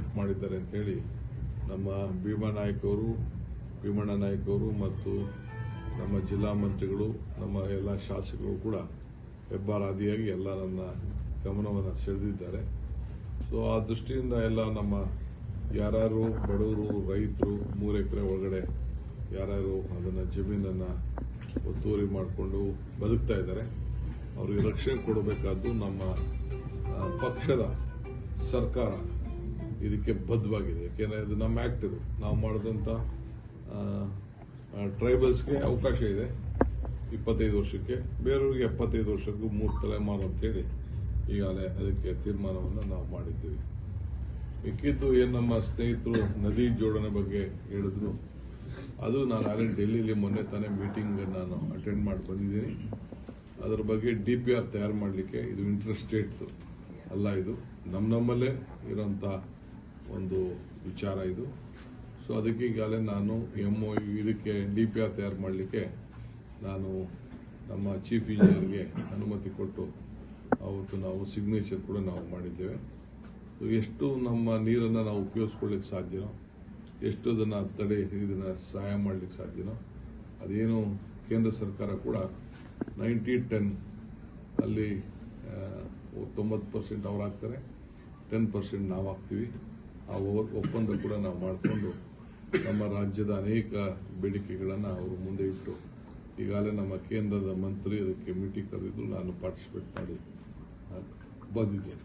Project ಮಾಡಿದ್ದಾರೆ ಅಂತೇಳಿ ನಮ್ಮ ಭೀಮಾ ನಾಯಕ್ ಅವರು ಭೀಮಣ್ಣ ನಾಯಕ್ ಅವರು ಮತ್ತು ನಮ್ಮ ಜಿಲ್ಲಾ ಮಂತ್ರಿಗಳು, ನಮ್ಮ ಎಲ್ಲ ಶಾಸಕರು ಕೂಡ ಹೆಬ್ಬಾರಾದಿಯಾಗಿ ಎಲ್ಲ ನನ್ನ ಗಮನವನ್ನು ಸೆಳೆದಿದ್ದಾರೆ. ಸೊ ಆ ದೃಷ್ಟಿಯಿಂದ ಎಲ್ಲ ನಮ್ಮ ಯಾರ್ಯಾರು ಬಡವರು, ರೈತರು, ಮೂರು ಎಕರೆ ಒಳಗಡೆ ಯಾರ್ಯಾರು ಅದನ್ನು ಜಮೀನನ್ನು ಒತ್ತುವರಿ ಮಾಡಿಕೊಂಡು ಬದುಕ್ತಾ ಇದ್ದಾರೆ, ಅವರಿಗೆ ರಕ್ಷಣೆ ಕೊಡಬೇಕಾದ್ದು ನಮ್ಮ ಪಕ್ಷದ ಸರ್ಕಾರ. ಇದಕ್ಕೆ ಬದ್ಧವಾಗಿದೆ. ಯಾಕೆಂದರೆ ಇದು ನಮ್ಮ ಆ್ಯಕ್ಟ್ ಇದು. ನಾವು ಮಾಡಿದಂಥ ಟ್ರೈಬಲ್ಸ್ಗೆ ಅವಕಾಶ ಇದೆ. ಇಪ್ಪತ್ತೈದು ವರ್ಷಕ್ಕೆ. ಬೇರೆಯವ್ರಿಗೆ ಎಪ್ಪತ್ತೈದು ವರ್ಷಕ್ಕೂ ಮೂರು ತಲೆಮಾರು ಅಂತೇಳಿ ಈಗಾಗಲೇ ಅದಕ್ಕೆ ತೀರ್ಮಾನವನ್ನು ನಾವು ಮಾಡಿದ್ದೀವಿ. ಮಿಕ್ಕಿದ್ದು ಏನು ನಮ್ಮ ಸ್ನೇಹಿತರು ನದಿ ಜೋಡಣೆ ಬಗ್ಗೆ ಹೇಳಿದ್ರು, ಅದು ನಾನು ಆಗಲೇ ಡೆಲ್ಲಿಲಿ ಮೊನ್ನೆ ತಾನೇ ಮೀಟಿಂಗ್ ನಾನು ಅಟೆಂಡ್ ಮಾಡಿ ಬಂದಿದ್ದೀನಿ ಅದರ ಬಗ್ಗೆ ಡಿ ಪಿ ಆರ್ ತಯಾರು ಮಾಡಲಿಕ್ಕೆ ಇದು ಇಂಟ್ರೆಸ್ಟೇಟ್ ಅಲ್ಲ ಇದು. ನಮ್ಮ ನಮ್ಮಲ್ಲೇ ಇರೋಂಥ ಒಂದು ವಿಚಾರ ಇದು. ಸೊ ಅದಕ್ಕೆ ಈಗಾಗಲೇ ನಾನು ಎಂ ಒ ಇದಕ್ಕೆ ಡಿ ಪಿ ಆರ್ ತಯಾರು ಮಾಡಲಿಕ್ಕೆ ನಾನು ನಮ್ಮ ಚೀಫ್ ಇಂಜಿನಿಯರ್ಗೆ ಅನುಮತಿ ಕೊಟ್ಟು ಅವತ್ತು ನಾವು ಸಿಗ್ನೇಚರ್ ಕೂಡ ನಾವು ಮಾಡಿದ್ದೇವೆ. ಎಷ್ಟು ನಮ್ಮ ನೀರನ್ನು ನಾವು ಉಪಯೋಗಿಸ್ಕೊಳ್ಳಿಕ್ಕೆ ಸಾಧ್ಯನೋ, ಎಷ್ಟು ಅದನ್ನು ತಡೆ ಇದನ್ನು ಸಹಾಯ ಮಾಡಲಿಕ್ಕೆ ಸಾಧ್ಯನೋ, ಅದೇನು ಕೇಂದ್ರ ಸರ್ಕಾರ ಕೂಡ ನೈಂಟಿ ಟೆನ್ ಅಲ್ಲಿ ತೊಂಬತ್ತು ಪರ್ಸೆಂಟ್ ಅವ್ರು ಹಾಕ್ತಾರೆ ಟೆನ್ ಪರ್ಸೆಂಟ್ ನಾವು ಹಾಕ್ತೀವಿ. ಆ ಒಪ್ಪಂದ ಕೂಡ ನಾವು ಮಾಡಿಕೊಂಡು ನಮ್ಮ ರಾಜ್ಯದ ಅನೇಕ ಬೇಡಿಕೆಗಳನ್ನು ಅವರು ಮುಂದೆ ಇಟ್ಟು ಈಗಾಗಲೇ ನಮ್ಮ ಕೇಂದ್ರದ ಮಂತ್ರಿ ಅದಕ್ಕೆ ಮೀಟಿಂಗ್ ಕರೆದಿದ್ದು ನಾನು ಪಾರ್ಟಿಸಿಪೇಟ್ ಮಾಡಿ ಬಂದಿದ್ದೇನೆ.